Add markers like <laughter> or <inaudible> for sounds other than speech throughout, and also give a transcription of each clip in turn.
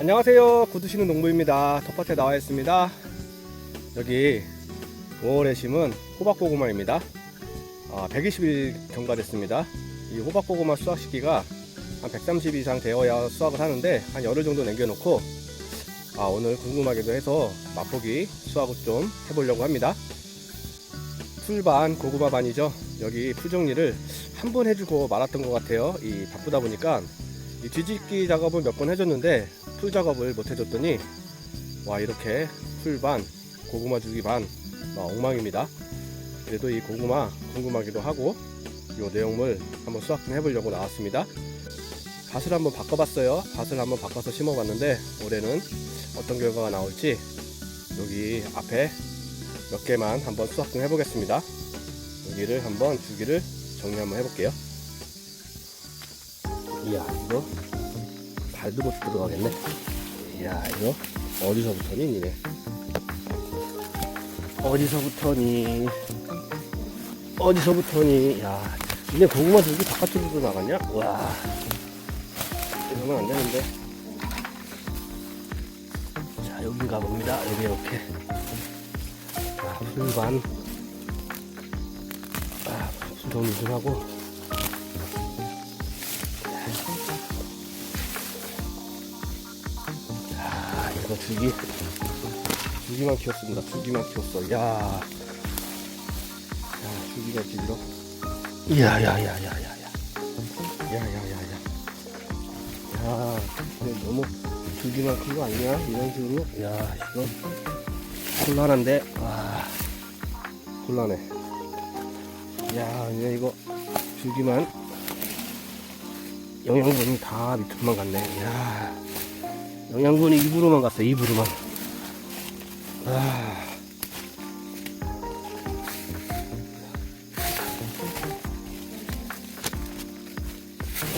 안녕하세요. 구두시는 농부입니다. 텃밭에 나와 있습니다. 여기 5월에 심은 호박고구마입니다. 아, 120일 경과됐습니다. 이 호박고구마 수확 시기가 한 130 이상 되어야 수확을 하는데 한 열흘 정도 남겨놓고 아, 오늘 궁금하기도 해서 맛보기 수확을 좀 해보려고 합니다. 풀반 고구마 반이죠. 여기 풀 정리를 한 번 해주고 말았던 것 같아요. 이 바쁘다 보니까 이 뒤집기 작업을 몇 번 해줬는데 풀 작업을 못 해줬더니 와 이렇게 풀 반 고구마 주기 반 와, 엉망입니다. 그래도 이 고구마 궁금하기도 하고 이 내용물 한번 수확 좀 해보려고 나왔습니다. 밭을 한번 바꿔봤어요. 밭을 한번 바꿔서 심어봤는데 올해는 어떤 결과가 나올지 여기 앞에 몇 개만 한번 수확 좀 해보겠습니다. 여기를 한번 주기를 정리 한번 해볼게요. 이야 이거 발도 못 들어가겠네. 이야 이거 어디서부터니 니네? 어디서부터니? 어디서부터니? 야 니네 고구마 줄기 바깥쪽으로 나갔냐? 와 이러면 안 되는데. 자 여긴가 봅니다. 여기 이렇게. 자 풀반. 아, 풀 정리 좀 하고. 아, 이거 줄기. 줄기만 키웠습니다. 줄기만 키웠어. 야. 야, 줄기가 길어. 이야, 야, 야, 야, 야, 야. 야, 야, 야, 야. 야, 근데 너무 줄기만 큰 거 아니냐? 이런 식으로. 야, 이거. 곤란한데. 와. 곤란해. 야, 이제 이거 줄기만 영양분이 다 밑으로만 갔네. 야, 영양분이 입으로만 갔어. 입으로만. 아.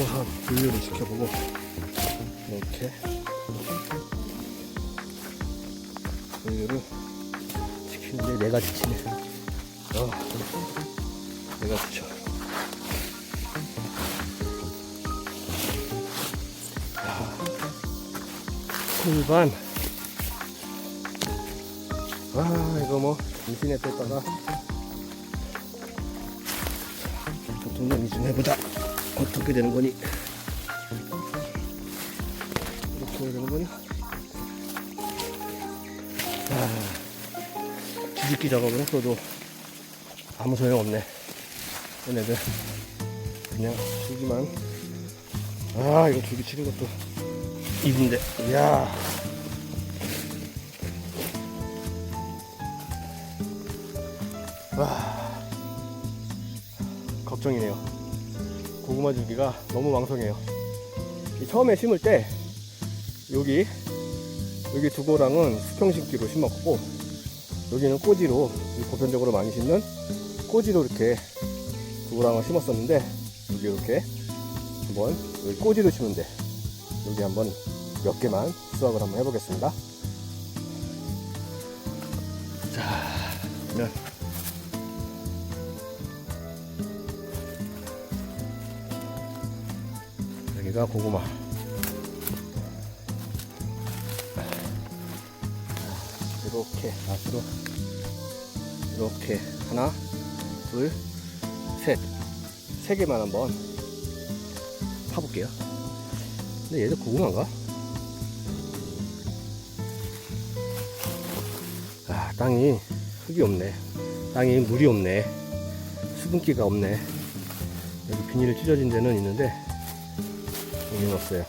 우선 분류를 지켜보고 이렇게 분류를 지키는데 내가 지치네. 어, 내가 지쳐. 풀반. 아, 이거 뭐, 인터넷 뺐다가, 보통 정리 좀 해보자. 어떻게 되는 거니? 이렇게 되는 거니? 아, 뒤집기 작업을 했어도 아무 소용 없네. 얘네들 그냥 줄기만. 아, 이거 줄기 치는 것도 입인데, 이야. 와, 걱정이네요. 고구마 줄기가 너무 왕성해요. 이 처음에 심을 때 여기 여기 두 고랑은 수평 심기로 심었고 여기는 꼬지로 이 보편적으로 많이 심는 꼬지로 이렇게 두 고랑을 심었었는데 여기 이렇게 한번 여기 꼬지로 심은데 여기 한번 몇 개만 수확을 한번 해보겠습니다. 자, 그러면 여기가 고구마. 이렇게 앞으로 이렇게 하나, 둘, 셋, 세 개만 한번 파볼게요. 근데 얘들 고구마인가? 아, 땅이 흙이 없네. 땅이 물이 없네. 수분기가 없네. 여기 비닐을 찢어진 데는 있는데 여기는 없어요.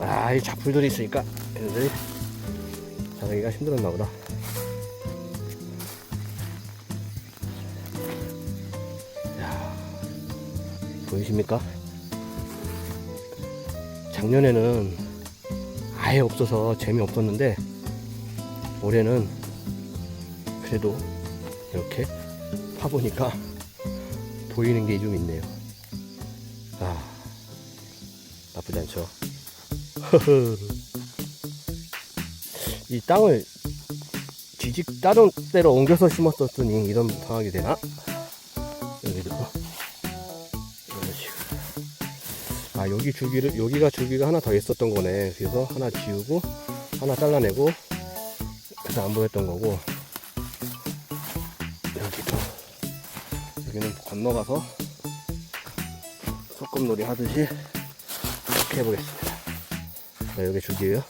아, 이 잡풀들이 있으니까 얘네들이 자라기가 힘들었나 보다. 야, 보이십니까? 작년에는 아예 없어서 재미없었는데 올해는 그래도 이렇게 파보니까 보이는 게 좀 있네요. 아, 나쁘지 않죠. <laughs> 이 땅을 뒤집 다른 데로 옮겨서 심었었더니 이런 상황이 되나? 아 여기 줄기를 여기가 줄기가 하나 더 있었던 거네. 그래서 하나 지우고 하나 잘라내고 그래서 안 보였던 거고. 여기도 여기는 건너가서 소꿉놀이 하듯이 이렇게 해보겠습니다. 네, 여기 줄기예요.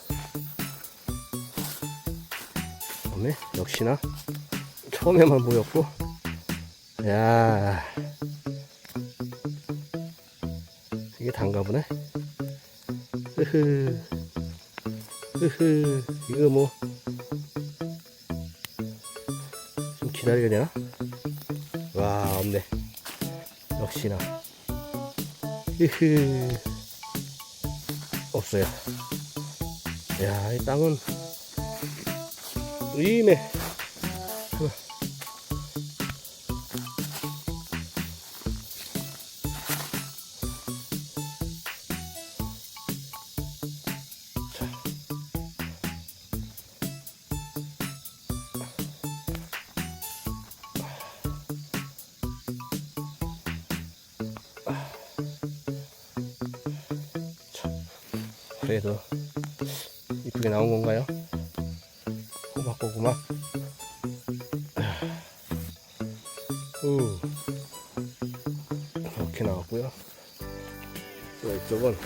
그다음에 역시나 처음에만 보였고. 야 이게 단가 보네. 으흐. 으흐. 이거 뭐. 좀 기다려야 되나? 와 없네. 역시나. 으흐. 없어요. 야 이 땅은. 의매 그래도 이쁘게 나온 건가요? 호박고구마. 우 이렇게 나왔고요. 또 이쪽은.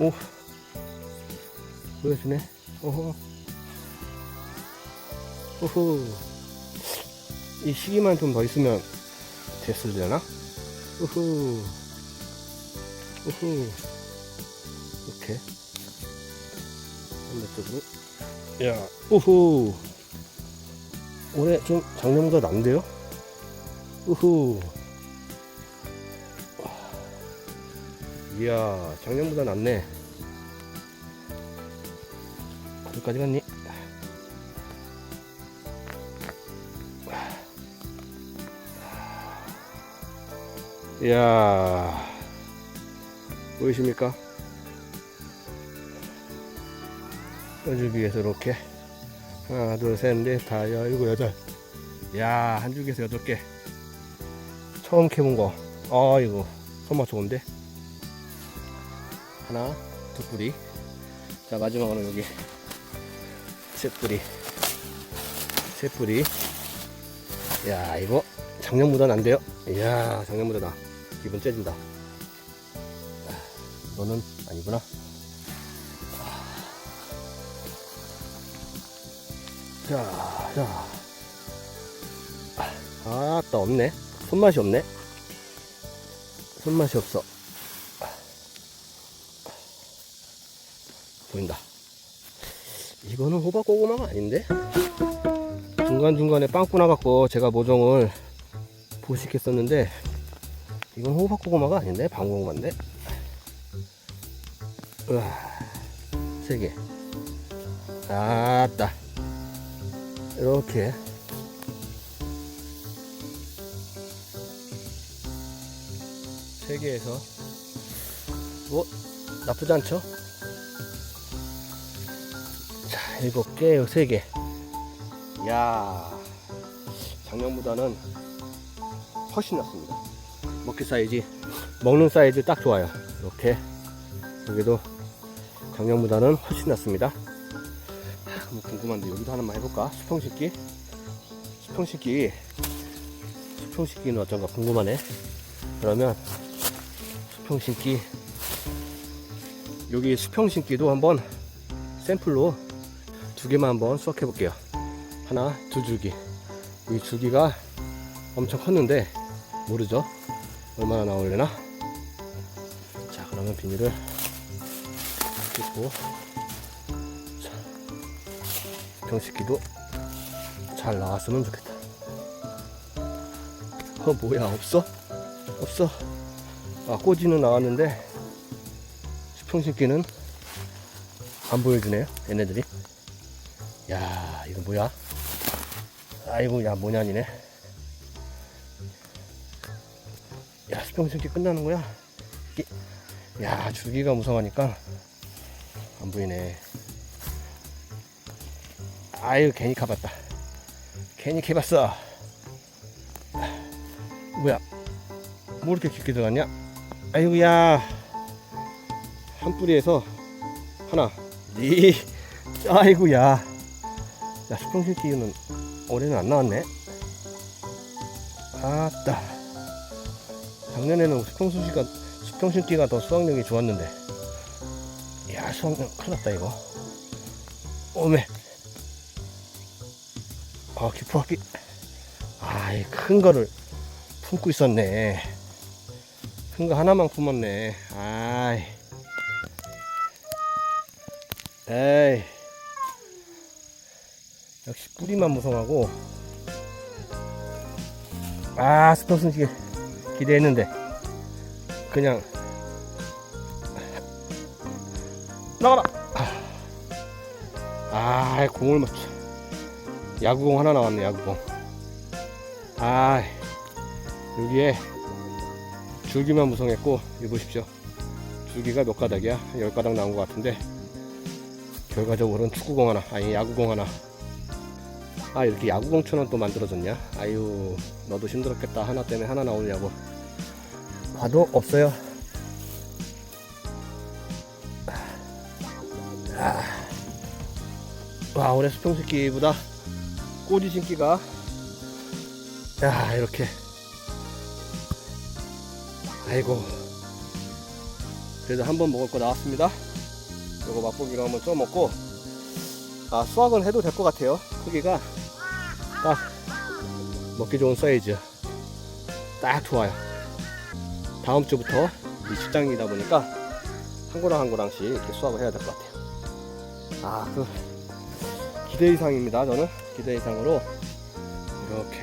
오. 보여주네. 오호 오호 이 시기만 좀 더 있으면 됐으려나? 우후 우후. 이렇게. 반대쪽으로 야. 우후. 올해 좀 작년보다 난데요? 우후. 이야 작년보다 낫네. 어디까지 갔니? 이야 보이십니까? 한줄기에서 이렇게 하나 둘셋넷 다 여, 일곱 여덟. 야 한 줄기에서 여덟 개. 처음 캐본 거. 아이고 손맛 좋은데? 하나 두 뿌리. 자 마지막으로 여기 세 뿌리. 세 뿌리. 야 이거 작년보다 난데요? 이야 작년보다 나 기분 째진다 너는 아니구나 자, 자. 아, 따 없네. 손맛이 없네. 손맛이 없어. 보인다. 이거는 호박 고구마가 아닌데? 중간중간에 빵꾸 나갖고 제가 모종을 보식했었는데 이건 호박 고구마가 아닌데? 방고구마인데? 으아, 세 개. 아따. 이렇게. 세 개에서. 뭐 나쁘지 않죠? 자 일곱 개요 세 개. 야 작년보다는 훨씬 낫습니다. 먹기 사이즈 먹는 사이즈 딱 좋아요. 이렇게. 여기도 작년보다는 훨씬 낫습니다. 뭐 궁금한데 여기도 하나만 해볼까? 수평 식기? 수평 식기. 수평 식기는 어쩐가 궁금하네. 그러면 수평 식기. 여기 수평 식기도 한번 샘플로 두 개만 한번 수확해 볼게요. 하나 두 줄기. 이 줄기가 엄청 컸는데 모르죠? 얼마나 나올려나? 자 그러면 비닐을 뜯고 병식기도 잘 나왔으면 좋겠다. 어 뭐야 없어? 없어. 아 꼬지는 나왔는데 수평식기는 안 보여주네요. 얘네들이. 야 이거 뭐야? 아이고 야 모냐니네. 야 수평식기 끝나는 거야? 이- 야 줄기가 무성하니까 안 보이네. 아유 괜히 가봤다 괜히 캐봤어 뭐야 뭐 이렇게 깊게 들어갔냐? 아이고야. 한 뿌리에서 하나. 이. 아이고야. 야, 수평신기는 올해는 안 나왔네. 아따. 작년에는 수평신기가, 수평신기가 더 수확력이 좋았는데. 야, 수확력 큰일 났다, 이거. 오메. 아, 기포하기. 아 이, 큰 거를 품고 있었네. 큰 거 하나만 품었네. 아이. 에이. 역시 뿌리만 무성하고. 아, 스포츠기 기대했는데. 그냥. 나가라! 아, 공을 맞춰. 야구공 하나 나왔네, 야구공. 아, 여기에 줄기만 무성했고, 이거 보십시오. 줄기가 몇 가닥이야? 열 가닥 나온 것 같은데, 결과적으로는 축구공 하나, 아니, 야구공 하나. 아, 이렇게 야구공처럼 또 만들어졌냐? 아유, 너도 힘들었겠다. 하나 때문에 하나 나오냐고. 봐도 없어요. 와, 올해 수평새끼보다 꼬지 신기가 야 이렇게. 아이고. 그래도 한 번 먹을 거 나왔습니다. 요거 맛보기로 한번 쪄 먹고 아 수확은 해도 될 것 같아요. 크기가 딱 먹기 좋은 사이즈. 딱 좋아요. 다음 주부터 이 직장이다 보니까 한 고랑 한 고랑씩 이렇게 수확을 해야 될 것 같아요. 아그 기대 이상입니다 저는. 기대 이상으로. 이렇게.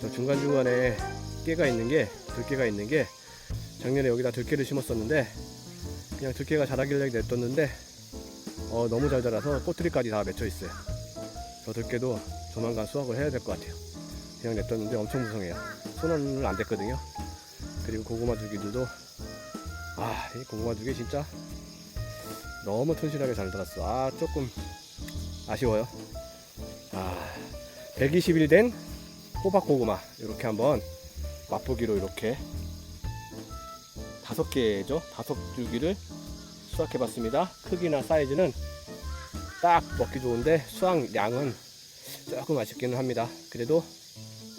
저 중간 중간에 깨가 있는 게 들깨가 있는 게 작년에 여기다 들깨를 심었었는데 그냥 들깨가 자라길래 냅뒀는데 어, 너무 잘 자라서 꼬투리까지 다 맺혀 있어요. 저 들깨도 조만간 수확을 해야 될 것 같아요. 그냥 냅뒀는데 엄청 무성해요. 손은 안 됐거든요. 그리고 고구마 줄기들도 아 이 고구마 줄기 진짜 너무 튼실하게 잘 들었어. 아 조금 아쉬워요. 아 120일 된 호박 고구마 이렇게 한번 맛보기로 이렇게 다섯 개죠? 다섯 줄기를 수확해 봤습니다. 크기나 사이즈는 딱 먹기 좋은데 수확량은 조금 아쉽기는 합니다. 그래도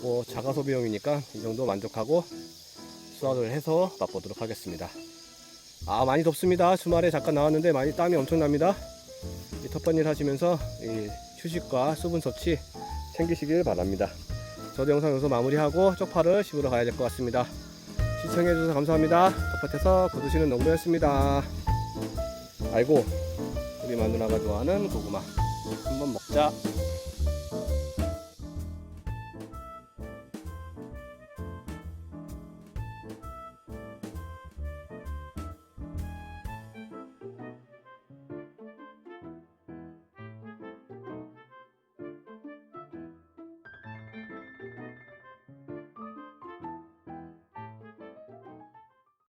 뭐 자가 소비용이니까 이 정도 만족하고 수확을 해서 맛보도록 하겠습니다. 아 많이 덥습니다. 주말에 잠깐 나왔는데 많이 땀이 엄청납니다. 이 텃밭일 하시면서 이 휴식과 수분 섭취 챙기시길 바랍니다. 저도 영상 여기서 마무리하고 쪽파를 심으러 가야 될 것 같습니다. 시청해주셔서 감사합니다. 텃밭에서 거두시는 농부였습니다. 아이고, 우리 마누라가 좋아하는 고구마. 한번 먹자.